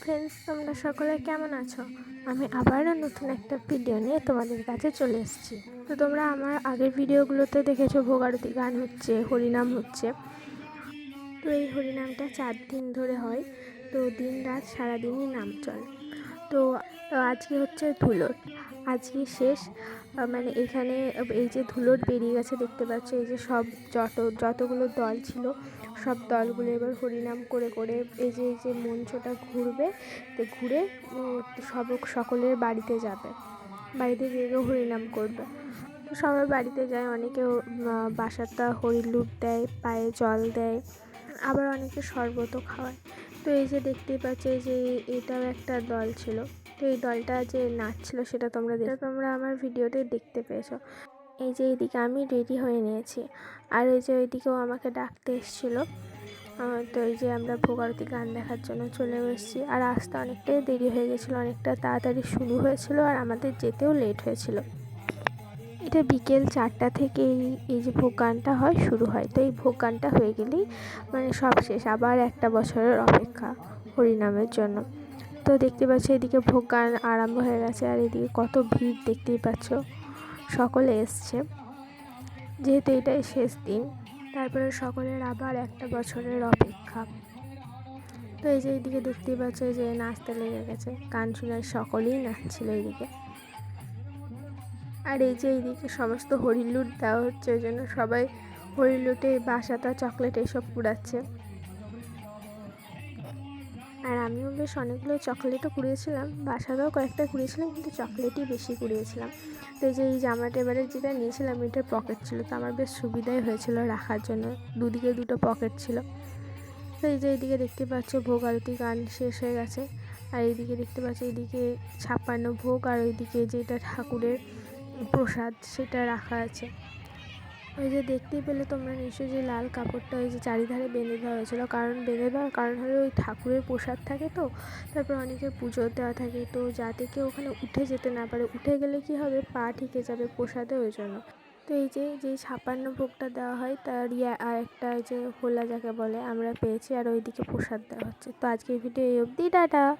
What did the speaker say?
Friends তোমরা সকলে কেমন আছো? আমি আবারও নতুন একটা ভিডিও নিয়ে তোমাদের কাছে চলে এসেছি। তো তোমরা আমার আগের ভিডিওগুলোতে দেখেছ, ভোগারতি গান হচ্ছে, হরিনাম হচ্ছে। তো এই হরিনামটা চার দিন ধরে হয়, তো দিন রাত সারাদিনই নাম চলে। তো আজকে হচ্ছে ধুলোট আজকে শেষ। মানে এখানে এই যে ধুলোট বেরিয়ে গেছে, দেখতে পাচ্ছ, এই যে সব যত, যতগুলো দল ছিল, সব দলগুলো এবার হরিনাম করে করে এই যে এই যে মঞ্চটা ঘুরবে, তো ঘুরে সব সকলের বাড়িতে যাবে। বাড়িতে গিয়ে গিয়ে হরিনাম করবে। সবার বাড়িতে যায়, অনেকে বাসাটা হরিলুট দেয়, পায়ে জল দেয়, আবার অনেকে শরবতও খাওয়ায়। তো এই যে দেখতেই পাচ্ছ যে এটাও একটা দল ছিল। তো এই দলটা যে নাচছিল সেটা তোমরা দেখে তোমরা আমার ভিডিওতে দেখতে পেয়েছ। এই যে এইদিকে আমি রেডি হয়ে নিয়েছি। আর এই যে ওইদিকেও আমাকে ডাকতে এসেছিল। তো এই যে আমরা ভোগারতি গান দেখার জন্য চলে এসেছি। আর আসতে অনেকটাই দেরি হয়ে গেছিল, অনেকটা তাড়াতাড়ি শুরু হয়েছিল আর আমাদের যেতেও লেট হয়েছিল। এটা বিকেল চারটা থেকে এই যে ভোগ গানটা হয়, শুরু হয়। তো এই ভোগ গানটা হয়ে গেলেই মানে সব শেষ। আবার একটা বছরের অপেক্ষা হরিনামের জন্য। তো দেখতে পাচ্ছ, এদিকে ভোগ গান আরম্ভ হয়ে গেছে আর এদিকে কত ভিড় দেখতেই পাচ্ছ। সকলে এসছে। যেহেতু এটাই শেষ দিন, তারপরে সকলের আবার একটা বছরের অপেক্ষা। তো এই যে এইদিকে দেখতেই পাচ্ছ যে নাচতে লেগে গেছে। গান শোনায় সকলেই নাচছিল এইদিকে আর এই যে এইদিকে সমস্ত হরিলুট দেওয়া হচ্ছে ওই জন্য সবাই হরিলুটে বাসাটা, চকলেট এসব কুড়াচ্ছে। আর আমিও বেশ অনেকগুলো চকলেটও কুড়িয়েছিলাম। বাসাতেও কয়েকটা কুড়িয়েছিলাম, কিন্তু চকলেটই বেশি কুড়িয়েছিলাম। তো এই যে, এই জামাটা এবারে যেটা নিয়েছিলাম, এটার পকেট ছিল। তো আমার বেশ সুবিধাই হয়েছিল রাখার জন্য। দুদিকে দুটো পকেট ছিল। তো এই যে, এইদিকে দেখতে পাচ্ছ ভোগ আরতি গান শেষ হয়ে গেছে। আর এইদিকে দেখতে পাচ্ছ, এইদিকে ছাপ্পান্ন ভোগ আর ওইদিকে যেটা ঠাকুরের প্রসাদ, সেটা রাখা আছে। ওই যে দেখতেই পেলে তোমরা নিশ্চয়ই যে লাল কাপড়টা ওই যে চারিধারে বেঁধে দেওয়া হয়েছিলো। কারণ বেঁধে দেওয়ার কারণ হলো ওই ঠাকুরের প্রসাদ থাকে তো, তারপর অনেকের পুজো দেওয়া থাকে। তো যাতে কেউ ওখানে উঠে যেতে না পারে, উঠে গেলে কি হবে? পা ঠিকে যাবে প্রসাদে ওই জন্য। তো এই যে যে ছাপান্ন ভোগটা দেওয়া হয়, তার আর একটা যে হোলা যাকে বলে, আমরা পেয়েছি। আর ওইদিকে প্রসাদ দেওয়া হচ্ছে। তো আজকের ভিডিও এই অবধি। টাটা!